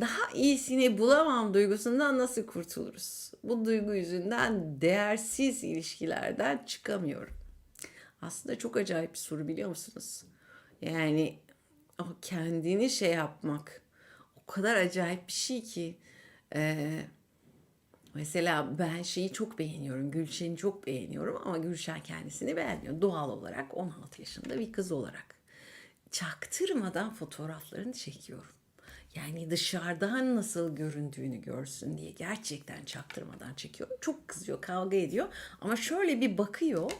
daha iyisini bulamam duygusundan nasıl kurtuluruz? Bu duygu yüzünden değersiz ilişkilerden çıkamıyorum. Aslında çok acayip bir soru biliyor musunuz? Yani o kendini şey yapmak o kadar acayip bir şey ki eee, mesela ben şeyi çok beğeniyorum. Gülşen'i çok beğeniyorum ama Gülşen kendisini beğenmiyor. Doğal olarak 16 yaşında bir kız olarak. Çaktırmadan fotoğraflarını çekiyorum. Yani dışarıdan nasıl göründüğünü görsün diye gerçekten çaktırmadan çekiyorum. Çok kızıyor, kavga ediyor ama şöyle bir bakıyor.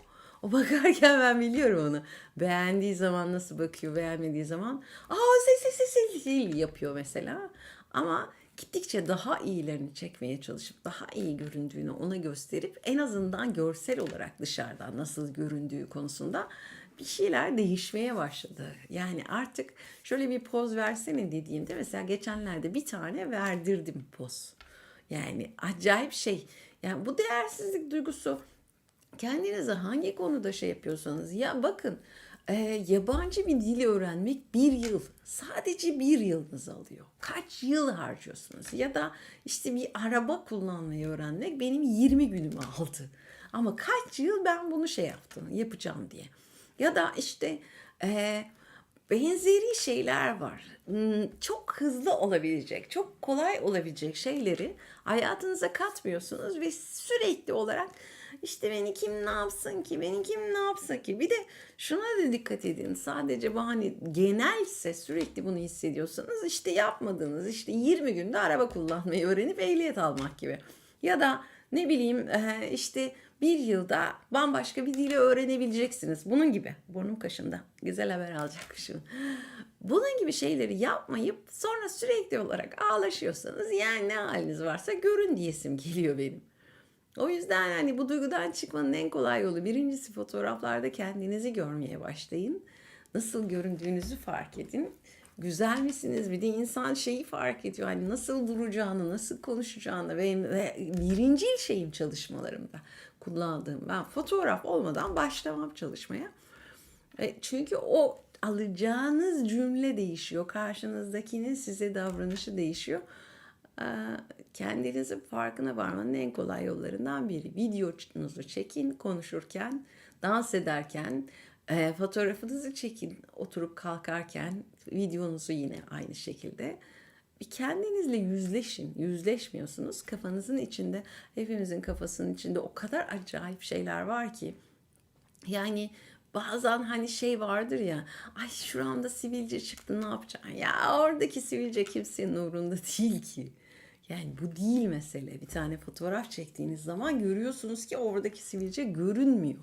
O bakarken ben biliyorum onu. Beğendiği zaman nasıl bakıyor, beğenmediği zaman aa sil sil sil sil yapıyor mesela. Ama gittikçe daha iyilerini çekmeye çalışıp daha iyi göründüğünü ona gösterip en azından görsel olarak dışarıdan nasıl göründüğü konusunda bir şeyler değişmeye başladı. Yani artık şöyle bir poz versene dediğimde mesela geçenlerde bir tane verdirdim poz. Yani acayip şey. Yani bu değersizlik duygusu kendinize hangi konuda şey yapıyorsanız ya bakın e, yabancı bir dili öğrenmek bir yıl sadece bir yılınızı alıyor. Kaç yıl harcıyorsunuz ya da işte bir araba kullanmayı öğrenmek benim 20 günümü aldı. Ama kaç yıl ben bunu şey yaptım yapacağım diye. Ya da işte e, benzeri şeyler var. Hmm, Çok hızlı olabilecek, çok kolay olabilecek şeyleri hayatınıza katmıyorsunuz ve sürekli olarak işte beni kim ne yapsın ki, beni kim ne yapsın ki. Bir de şuna da dikkat edin. Sadece bu hani genelse sürekli bunu hissediyorsanız işte yapmadığınız işte 20 günde araba kullanmayı öğrenip ehliyet almak gibi. Ya da ne bileyim işte bir yılda bambaşka bir dili öğrenebileceksiniz. Bunun gibi. Burnum kaşındı. Güzel haber alacakmışım. Bunun gibi şeyleri yapmayıp sonra sürekli olarak ağlaşıyorsanız yani ne haliniz varsa görün diyesim geliyor benim. O yüzden hani bu duygudan çıkmanın en kolay yolu birincisi fotoğraflarda kendinizi görmeye başlayın. Nasıl göründüğünüzü fark edin. Güzel misiniz? Bir de insan şeyi fark ediyor. Hani nasıl duracağını, nasıl konuşacağını ve, ve birincil şeyim çalışmalarımda kullandığım. Ben fotoğraf olmadan başlamam çalışmaya. E, Çünkü o alacağınız cümle değişiyor. Karşınızdakinin size davranışı değişiyor. Ee, Kendinizin farkına varmanın en kolay yollarından biri. Videonuzu çekin konuşurken, dans ederken, e, fotoğrafınızı çekin oturup kalkarken, videonuzu yine aynı şekilde. Bir kendinizle yüzleşin. Yüzleşmiyorsunuz. Kafanızın içinde, hepimizin kafasının içinde o kadar acayip şeyler var ki. Yani bazen hani şey vardır ya ay şuramda sivilce çıktı ne yapacaksın ya oradaki sivilce kimsenin umurunda değil ki yani bu değil mesele bir tane fotoğraf çektiğiniz zaman görüyorsunuz ki oradaki sivilce görünmüyor